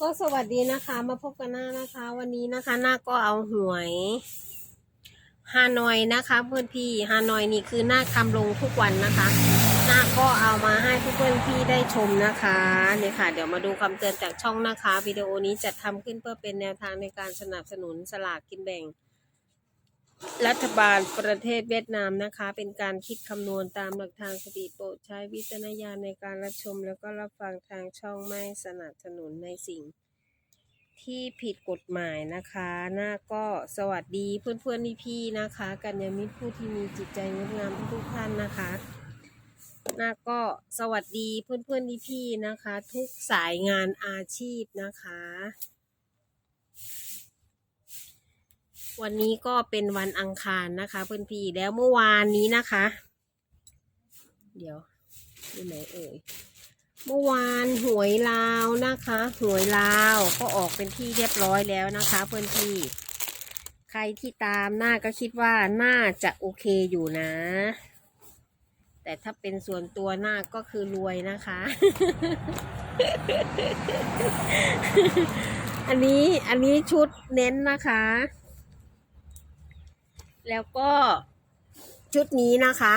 ก็สวัสดีนะคะ มาพบกันหน้านะคะ วันนี้นะคะ หน้าก็เอาหวยฮานอยนะคะ เพื่อนพี่ฮานอยนี่คือหน้าทำลงทุกวันนะคะ หน้าก็เอามาให้เพื่อนพี่ได้ชมนะคะเนี่ยค่ะ เดี๋ยวมาดูคำเตือนจากช่องนะคะวิดีโอนี้จัดทำขึ้นเพื่อเป็นแนวทางในการสนับสนุนสลากกินแบ่ง รัฐบาลประเทศเวียดนามนะคะ เป็นการคิดคำนวณตามหลักทางสถิติโปรดใช้วิจารณญาณในการรับชม แล้วก็รับฟังทางช่องไม่สนับสนุนในสิ่ง ที่ผิดกฎหมายนะคะหน้าก็สวัสดีเพื่อนๆพี่ๆนะคะ กัญญามิตรผู้ที่มีจิตใจงดงามทุกท่านนะคะหน้าก็สวัสดีเพื่อนๆพี่ๆนะคะ ทุกสายงานอาชีพนะคะ วันนี้ก็เป็นวันอังคารนะคะ เพื่อนพี่แล้วเมื่อวานนี้นะคะ เดี๋ยวอยู่ไหนเอ่ยเมื่อวานหวยลาวนะคะ หวยลาวก็ออกเป็นที่เรียบร้อยแล้วนะคะ เพื่อนพี่ ใครที่ตามหน้าก็คิดว่าน่าจะโอเคอยู่นะ แต่ถ้าเป็นส่วนตัวหน้าก็คือรวยนะคะ อันนี้อันนี้ชุดเน้นนะคะ แล้วก็ชุดนี้นะคะ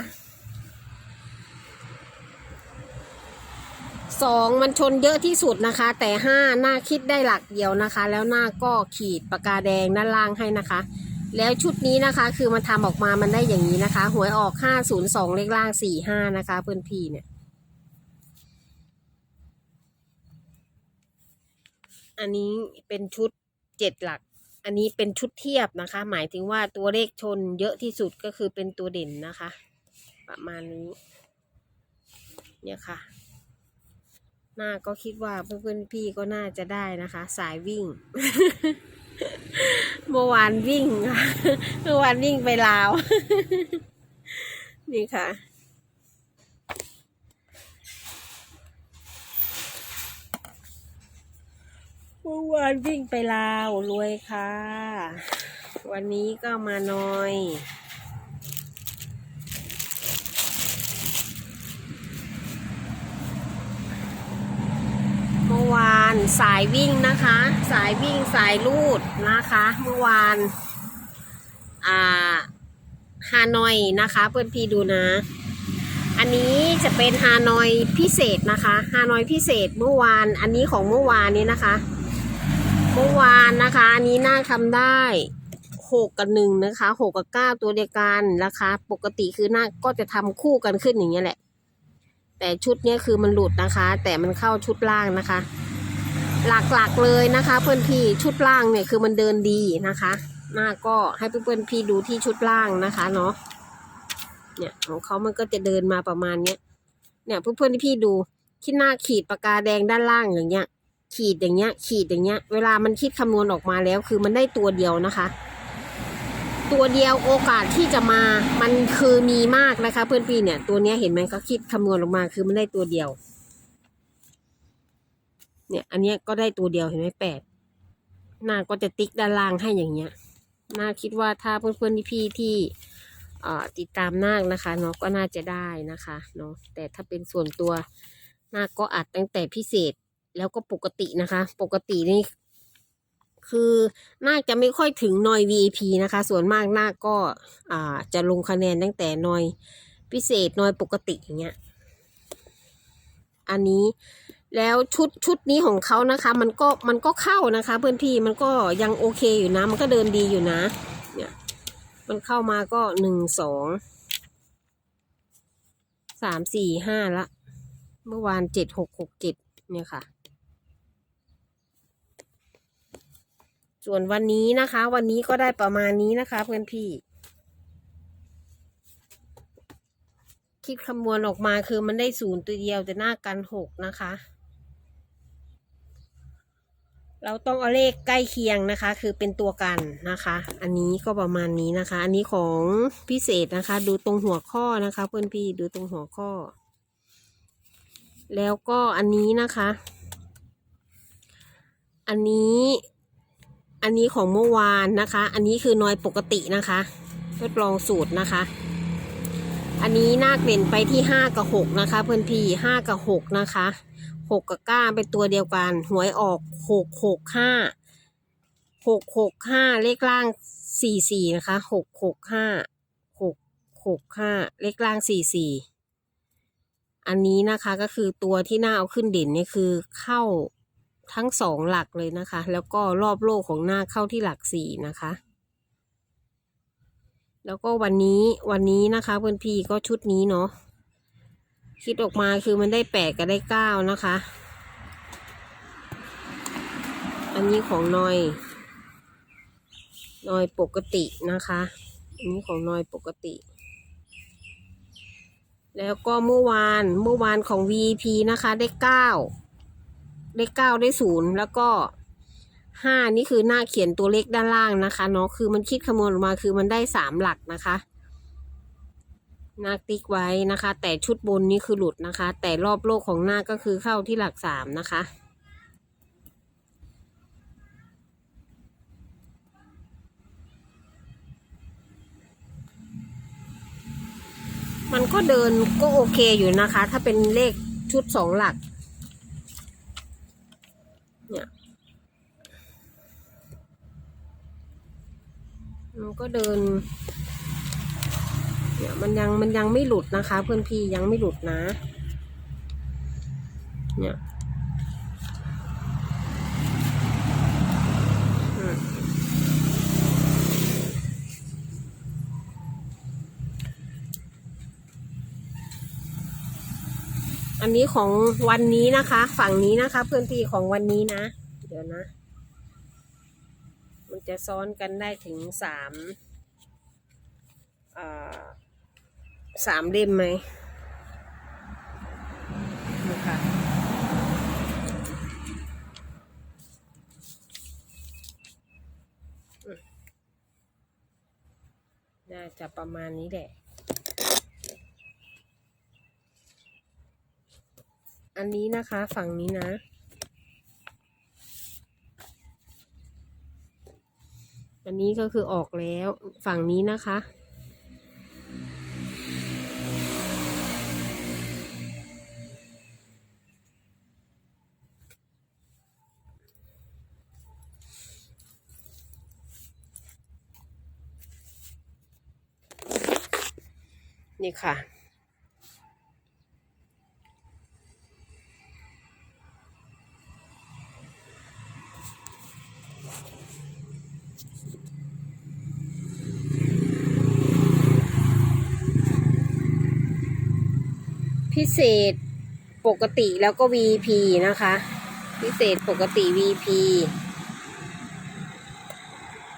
สองมันชนเยอะที่สุดนะคะ แต่ห้าหน้าคิดได้หลักเดียวนะคะ แล้วหน้าก็ขีดปากกาแดงด้านล่างให้นะคะ แล้วชุดนี้นะคะ คือมันทำออกมามันได้อย่างนี้นะคะ หวยออกห้าศูนย์สองเลขล่างสี่ห้านะคะเพื่อนพี่เนี่ย อันนี้เป็นชุดเจ็ดหลัก อันนี้เป็นชุดเทียบนะคะ หมายถึงว่าตัวเลขชนเยอะที่สุดก็คือเป็นตัวเด่นนะคะ ประมาณนี้ เนี่ยค่ะ หน้าก็คิดว่าเพื่อนๆพี่ก็น่าจะได้นะคะ สายวิ่ง เมื่อวานวิ่งค่ะ เมื่อวานวิ่งไปลาว นี่ค่ะ เมื่อวานวิ่งไปลาวรวยค่ะ วันนี้ก็มาหน่อย เมื่อวานสายวิ่งนะคะ สายวิ่งสายลูดนะคะ เมื่อวาน อ่าฮานอยนะคะ เพื่อนพี่ดูนะ อันนี้จะเป็นฮานอยพิเศษนะคะ ฮานอยพิเศษเมื่อวาน อันนี้ของเมื่อวานนี้นะคะ เมื่อวานนะคะอันนี้น่าทำได้หกกับหนึ่งนะคะหกกับเก้าตัวเดียวกันราคาปกติคือน่าก็จะทำคู่กันขึ้นอย่างเงี้ยแหละ แต่ชุดเนี้ยคือมันหลุดนะคะ แต่มันเข้าชุดล่างนะคะ หลักๆเลยนะคะ เพื่อนพี่ชุดล่างเนี่ยคือมันเดินดีนะคะ หน้าก็ให้เพื่อนๆพี่ดูที่ชุดล่างนะคะเนาะเนี่ยของเขามันก็จะเดินมาประมาณเนี้ยเนี่ยเพื่อนๆที่พี่ดูที่หน้าขีดปากกาแดงด้านล่างอย่างเงี้ย ขีดอย่างเงี้ย ขีดอย่างเงี้ย เวลามันคิดคำนวณออกมาแล้ว คือมันได้ตัวเดียวนะคะ ตัวเดียวโอกาสที่จะมา มันคือมีมากนะคะ เพื่อนพี่เนี่ย ตัวเนี้ยเห็นไหมเขาคิดคำนวณออกมาคือมันได้ตัวเดียว เนี่ย อันเนี้ยก็ได้ตัวเดียวเห็นไหมแปดหน้าก็จะติ๊กด้านล่างให้อย่างเงี้ยหน้าคิดว่าถ้าเพื่อนๆพี่ๆที่เอ่ติดตามนาคนะคะเนาะก็น่าจะได้นะคะเนาะแต่ถ้าเป็นส่วนตัวนาคก็อัดตั้งแต่พิเศษ แล้วก็ปกตินะคะ ปกตินี่คือนาคจะไม่ค่อยถึงนอย VIP นะคะ ส่วนมากนาคก็อ่าจะลงคะแนนตั้งแต่นอยพิเศษนอยปกติอย่างเงี้ย อันนี้แล้วชุดชุดนี้ของเขานะคะ มันก็มันก็เข้านะคะ เพื่อนพี่มันก็ยังโอเคอยู่นะ มันก็เดินดีอยู่นะ เนี่ย มันเข้ามาก็หนึ่งสองสามสี่ห้าละ เมื่อวานเจ็ดหกหกเจ็ดเนี่ยค่ะ ส่วนวันนี้นะคะ วันนี้ก็ได้ประมาณนี้นะคะ เพื่อนพี่ คิดคำนวณออกมาคือมันได้ศูนย์ตัวเดียวแต่หน้ากันหกนะคะ เราต้องเอาเลขใกล้เคียงนะคะ คือเป็นตัวกันนะคะ อันนี้ก็ประมาณนี้นะคะ อันนี้ของพิเศษนะคะ ดูตรงหัวข้อนะคะ เพื่อนพี่ดูตรงหัวข้อ แล้วก็อันนี้นะคะ อันนี้ อันนี้ของเมื่อวานนะคะ อันนี้คือนอยปกตินะคะ ทดลองสูตรนะคะ อันนี้นาคเด่นไปที่ห้ากับหกนะคะ เพื่อนพี่ห้ากับหกนะคะหกกับเก้าเป็นตัวเดียวกัน หวยออกหกหกห้าหกหกห้าเลขล่างสี่สี่นะคะหกหกห้าหกหกห้าเลขล่างสี่สี่อันนี้นะคะก็คือตัวที่น่าเอาขึ้นเด่นนี่คือเข้า ทั้งสองหลักเลยนะคะ แล้วก็รอบโลกของหน้าเข้าที่หลักสี่นะคะ แล้วก็วันนี้วันนี้นะคะเพื่อนพี่ก็ชุดนี้เนาะคิดออกมาคือมันได้แปดกับได้เก้านะคะ อันนี้ของนอยนอยปกตินะคะ อันนี้ของนอยปกติ แล้วก็เมื่อวานเมื่อวานของ VP นะคะได้เก้า ได้เก้าได้ศูนย์แล้วก็ห้านี่คือหน้าเขียนตัวเลขด้านล่างนะคะเนาะคือมันคิดคำนวณออกมาคือมันได้สามหลักนะคะนาติ๊กไว้นะคะ แต่ชุดบนนี่คือหลุดนะคะ แต่รอบโลกของหน้าก็คือเข้าที่หลักสามนะคะ มันก็เดินก็โอเคอยู่นะคะ ถ้าเป็นเลขชุดสองหลัก เนี่ย มัน ก็เดิน เนี่ยมันยังมันยังไม่หลุดนะคะ เพื่อนพี่ยังไม่หลุดนะ เนี่ยอันนี้ของวันนี้นะคะ ฝั่งนี้นะคะ เพื่อนพี่ของวันนี้นะ เดี๋ยวนะ จะซ้อนกันได้ถึงสามเอ่อสามเล่มไหมนี่ค่ะอืมน่าจะประมาณนี้แหละ อันนี้นะคะฝั่งนี้นะ อันนี้ก็คือออกแล้วฝั่งนี้นะคะ นี่ค่ะ พิเศษปกติแล้วก็ VP นะคะ พิเศษปกติ VP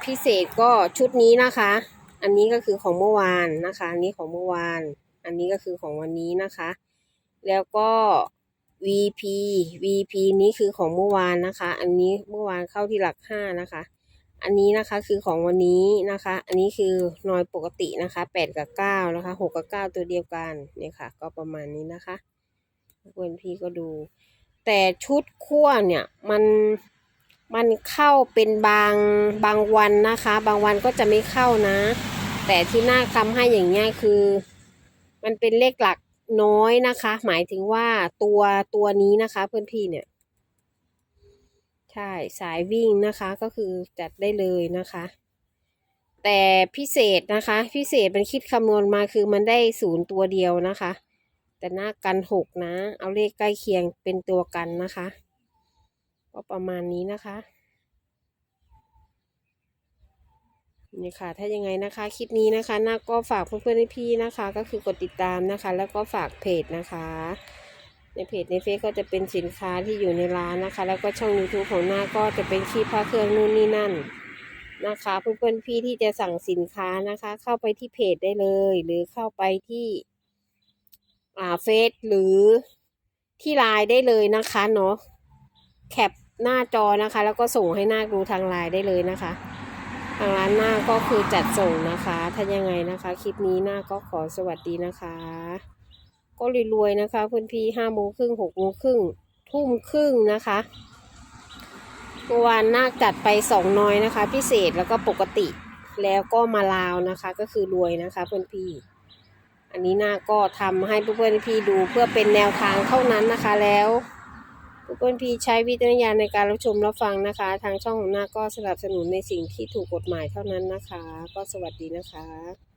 พิเศษก็ชุดนี้นะคะ อันนี้ก็คือของเมื่อวานนะคะ อันนี้ของเมื่อวาน อันนี้ก็คือของวันนี้นะคะ แล้วก็ VP VP นี้คือของเมื่อวานนะคะ อันนี้เมื่อวานเข้าที่หลักห้านะคะ อันนี้นะคะคือของวันนี้นะคะ อันนี้คือนอยปกตินะคะแปดกับเก้านะคะหกกับเก้าตัวเดียวกันเนี่ยค่ะ ก็ประมาณนี้นะคะเพื่อนพี่ก็ดู แต่ชุดขั้วเนี่ยมันมันเข้าเป็นบางบางวันนะคะ บางวันก็จะไม่เข้านะ แต่ที่น่าทำให้อย่างเงี้ยคือ มันเป็นเลขหลักน้อยนะคะ หมายถึงว่าตัวตัวนี้นะคะ เพื่อนพี่เนี่ย ใช่สายวิ่งนะคะก็คือจัดได้เลยนะคะ แต่พิเศษนะคะ พิเศษมันคิดคำนวณมาคือมันได้ศูนย์ตัวเดียวนะคะ แต่หน้ากันหกนะ เอาเลขใกล้เคียงเป็นตัวกันนะคะ ก็ประมาณนี้นะคะนี่ค่ะ ถ้ายังไงนะคะ คลิปนี้นะคะน่าก็ฝากเพื่อนๆพี่นะคะ ก็คือกดติดตามนะคะ แล้วก็ฝากเพจนะคะ ในเพจในเฟซก็จะเป็นสินค้าที่อยู่ในร้านนะคะ แล้วก็ช่อง YouTube ของหน้าก็จะเป็นคลิปพระเครื่องนู่นนี่นั่นนะคะเพื่อนๆพี่ที่จะสั่งสินค้านะคะ เข้าไปที่เพจได้เลย หรือเข้าไปที่อ่าเฟซหรือที่ไลน์ได้เลยนะคะเนาะแคปหน้าจอนะคะ แล้วก็ส่งให้หน้าดูทางไลน์ได้เลยนะคะทางร้านหน้าก็คือจัดส่งนะคะ ถ้ายังไงนะคะ คลิปนี้หน้าก็ขอสวัสดีนะคะ ก็รวยๆนะคะเพื่อนพี่ห้าโมงครึ่งหกโมงครึ่งทุ่มครึ่งนะคะเมื่อวานนาคจัดไปสองน้อยนะคะ พิเศษแล้วก็ปกติแล้วก็มาลาวนะคะ ก็คือรวยนะคะเพื่อนพี่ อันนี้นาคก็ทำให้เพื่อนพี่ดูเพื่อเป็นแนวทางเท่านั้นนะคะแล้วเพื่อนพี่ใช้วิจารณญาณในการรับชมรับฟังนะคะ ทางช่องของหน้าก็สนับสนุนในสิ่งที่ถูกกฎหมายเท่านั้นนะคะ ก็สวัสดีนะคะ